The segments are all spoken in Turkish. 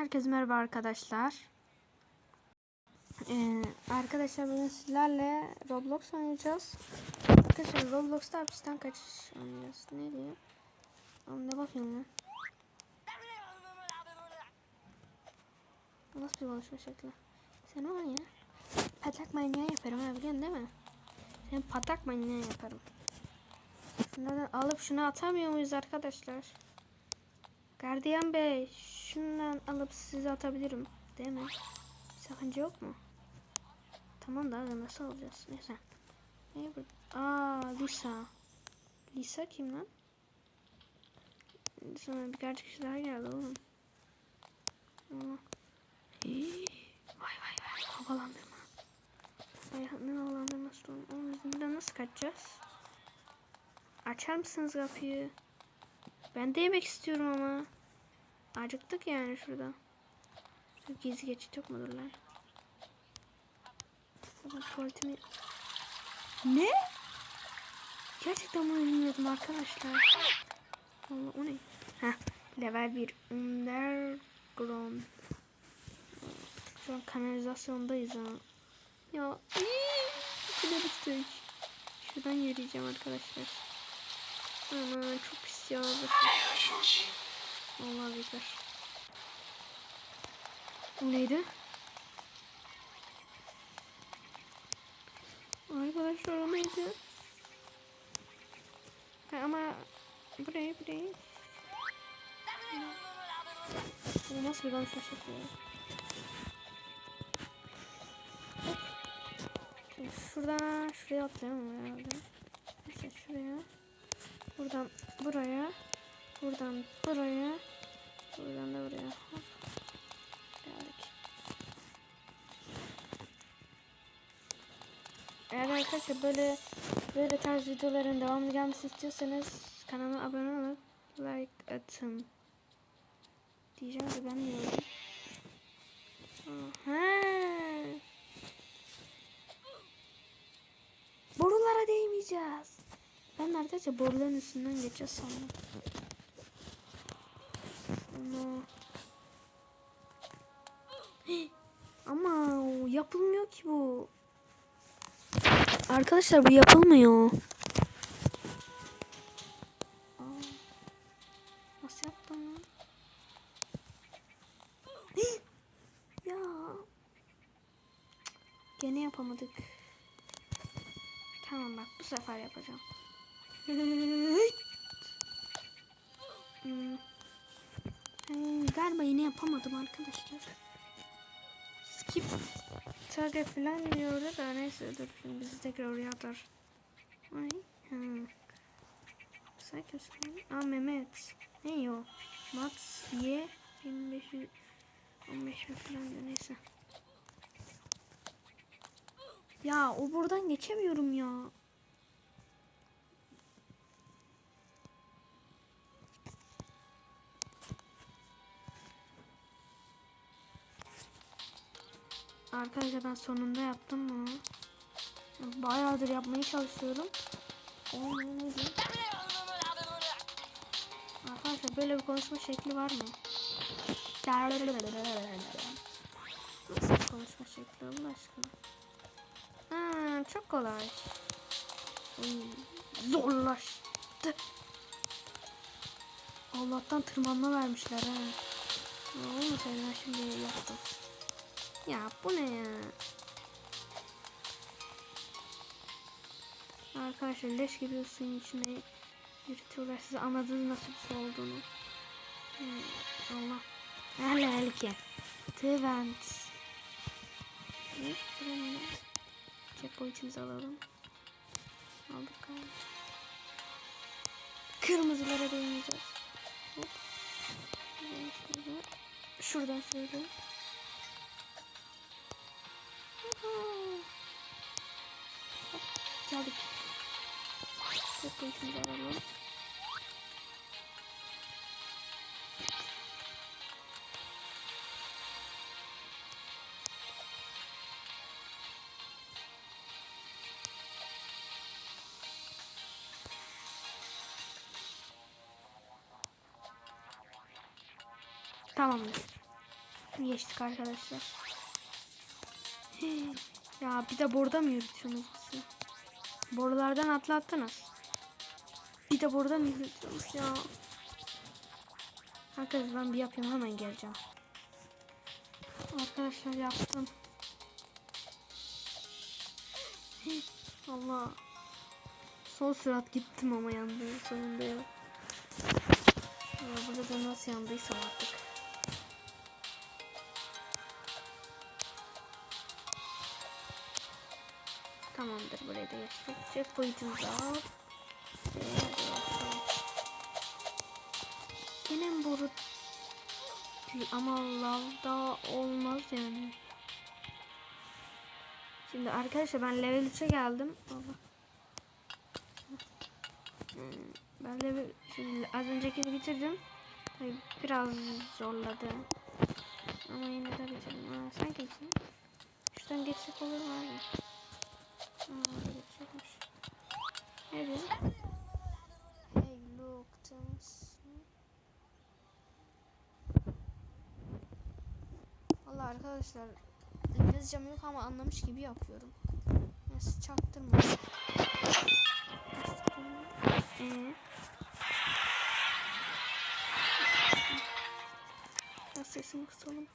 Herkese merhaba arkadaşlar. Ee, arkadaşlar bugün sizlerle Roblox oynayacağız. Arkadaşlar Roblox'ta hapisten kaçış oynayacağız. Ne diyor? Oğlum ne bakıyorsun lan? Nasıl bir konuşma şekli? Sen o ya? Patak manyağı yaparım ha biliyorsun değil mi? Sen patak manyağı yaparım. Şunlardan alıp şunu atamıyor muyuz arkadaşlar? Gardiyan bey, şundan alıp size atabilirim. Değil mi? Sakınca yok mu? Tamam da nasıl alacağız? Neyse. Ne bu? Aa, Lisa. Lisa kim lan? Sonra birkaç kişi daha geldi oğlum. Vay vay vay. Havalandırma. Ay ne havalandırması oğlum. Oğlum biz nasıl kaçacağız? Açar mısınız kapıyı? Ben de yemek istiyorum ama. Acıktık yani şurada. Şu gizli geçit yok mudur lan? Burada tuvaletimi... Ne? Gerçekten bunu bilmiyordum arkadaşlar. Allah o ne? Heh, level 1 underground. Şu an kanalizasyondayız ha. Ya. Şuradan yürüyeceğim arkadaşlar. Aman çok pis ya. burası. Allah bekler. Bu neydi? Arkadaşlar o neydi? Ha, ama buraya buraya. Bu nasıl bir konuşma şekli şuradan şuraya atlayalım herhalde. Neyse şuraya. Buradan buraya. Buradan buraya. Buradan da buraya. Hop. Geldik. Eğer arkadaşlar böyle böyle tarz videoların devamlı gelmesi istiyorsanız kanalıma abone olup like atın. Diyeceğim de ben diyorum. Aha. Borulara değmeyeceğiz. Ben neredeyse boruların üstünden geçeceğiz sandım. Ama... Ama yapılmıyor ki bu. Arkadaşlar bu yapılmıyor. Galiba yine yapamadım arkadaşlar. Skip target falan diyordu da neyse dur şimdi bizi tekrar oraya atar. Ay. Hmm. Sen kimsin? Aa Mehmet. Ne o? Mat Y 25 15 mi falan diyor neyse. Ya o buradan geçemiyorum ya. Arkadaşlar ben sonunda yaptım bunu. Bayağıdır yapmaya çalışıyorum. Arkadaşlar böyle bir konuşma şekli var mı? Nasıl konuşma şekli Allah aşkına? Ha, çok kolay. Zorlaştı. Allah'tan tırmanma vermişler ha. Olmasaydı ben şimdi yaptım. Ya bu ne ya? Arkadaşlar leş gibi suyun içine yürütüyorlar. Siz anladınız nasıl bir su olduğunu. Hmm, Allah. Buraya ne? Checkpoint'imizi alalım. Aldık galiba. Kırmızılara değmeyeceğiz. Hop. Şuradan, şuradan şöyle. Geldik. Checkpoint'imizi alalım. Tamamdır. Geçtik arkadaşlar. Ya bir de burada mı yürütüyorsunuz bizi? Borulardan atlattınız. Bir de burada mı yürütüyorsunuz ya? Arkadaşlar ben bir yapayım hemen geleceğim. Arkadaşlar yaptım. Allah. Son sürat gittim ama yandı sonunda ya. Ya burada da nasıl yandıysam artık. Tamamdır burayı da geçtik. Checkpoint'imizi al. Gene boru? Ama lavda olmaz yani. Şimdi arkadaşlar ben level 3'e geldim. Hmm, Ben level şimdi az öncekini bitirdim. Biraz zorladı. Ama yine de bitirdim. Aa, sen kimsin? Şuradan geçsek olur mu? Aa, geçecekmiş. Ne diyor? Hey look. Valla arkadaşlar İngilizcem yok ama anlamış gibi yapıyorum. Neyse çaktırma. Ee, sesimi kısalım.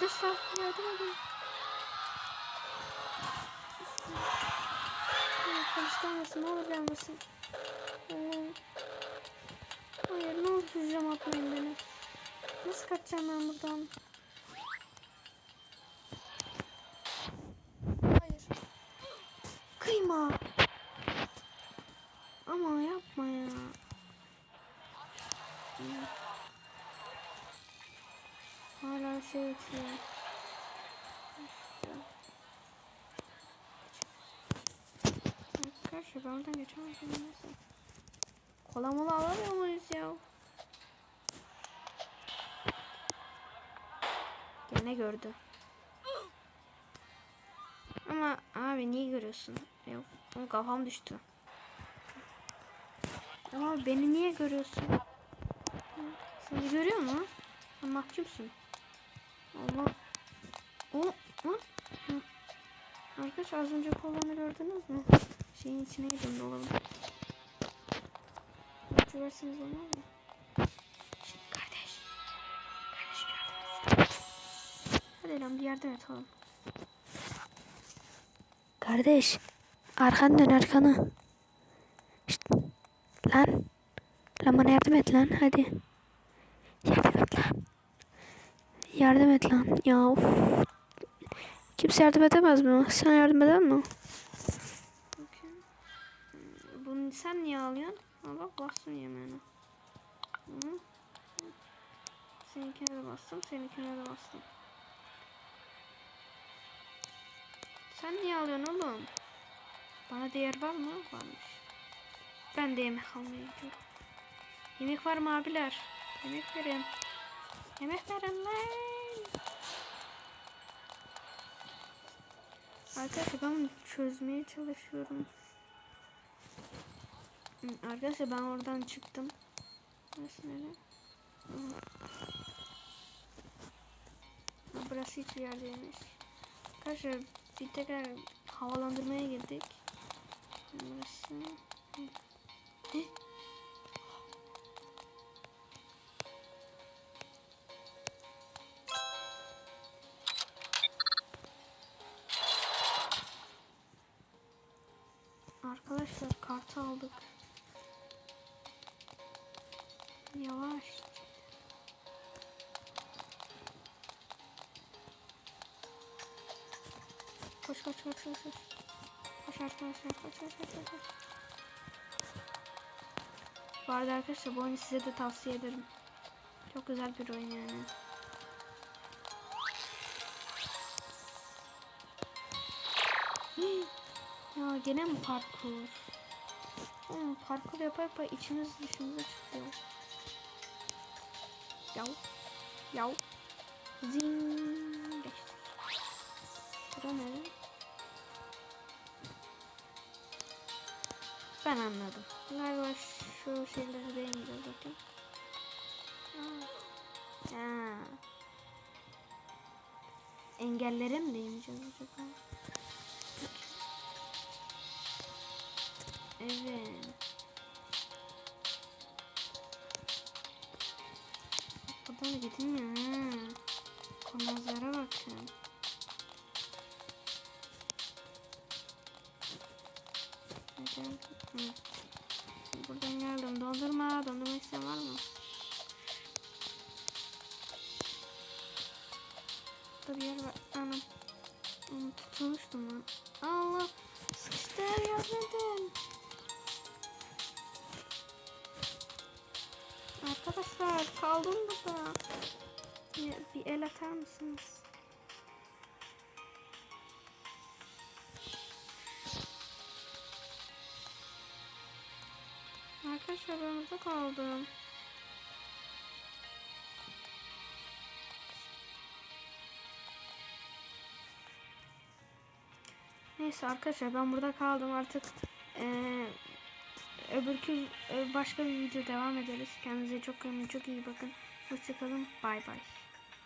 Kardeşler yardım edin. Polis gelmesin, ne olur gelmesin. Ee, hayır, ne olur hücrem atmayın beni. Nasıl kaçacağım ben buradan? Hayır. Kıyma. Ama yapma ya. Hmm. Hala şey ötüyor. Arkadaşlar ben oradan geçemezdim neyse. Kola mola alamıyor muyuz ya? Gene gördü. Ama abi niye görüyorsun? Yok, kafam düştü. Ama beni niye görüyorsun? Seni görüyor mu? Sen mahkumsun. Allah. O, o. Hı. Arkadaş az önce kolanı gördünüz mü? Şeyin içine gidin dolabın. Açıversiniz olmaz mı? Şimdi kardeş. Kardeş bir yardım etsene. Hadi lan bir yardım et oğlum. Kardeş, arkan dön arkana. Şşt, lan. Lan bana yardım et lan hadi. Yardım et lan. Yardım et lan. Ya of. Kimse yardım edemez mi? Sen yardım eder mi? Hmm, Bunu sen niye alıyorsun? Ha bak bastım yemeğine. Hı. Seninkine de bastım, seninkine de bastım. Sen niye alıyorsun oğlum? Bana değer var mı? Varmış. Ben de yemek almaya gidiyorum. Yemek var mı abiler? Yemek verin. Yemek verin lan. Arkadaşlar ben bunu çözmeye çalışıyorum. Arkadaşlar ben oradan çıktım. Burası nere? Burası hiçbir yer değilmiş. Arkadaşlar bir tekrar havalandırmaya girdik. Burası. Hı. Eh. Arkadaşlar kartı aldık. Yavaş. koş koş koş koş. Koş, koş arkadaşlar koş koş koş koş. Bu arada arkadaşlar bu oyunu size de tavsiye ederim. Çok güzel bir oyun yani. Ya gene mi parkur? Oğlum parkur yapa yapa içimiz dışımıza çıkıyor. Yav. Yav. Zing. Geçtik. Bura? Ben anladım. Galiba şu şeyleri bakayım. Aa. Ha. Engellere mi değmeyeceğiz acaba? Evet. Da gidilmiyor ha. Kurnazlara bakın. Buradan geldim. Dondurma. Dondurma isteyen var mı? Burada bir yer var. Anam. Tutulmuştum lan. Allah. Sıkıştı. Yardım edin. Arkadaşlar kaldım burada. Bir, el atar mısınız? Arkadaşlar ben burada kaldım. Neyse arkadaşlar ben burada kaldım artık. Ee, öbürkü ö- başka bir video devam ederiz. Kendinize çok çok iyi bakın. Hoşçakalın. Bay bay.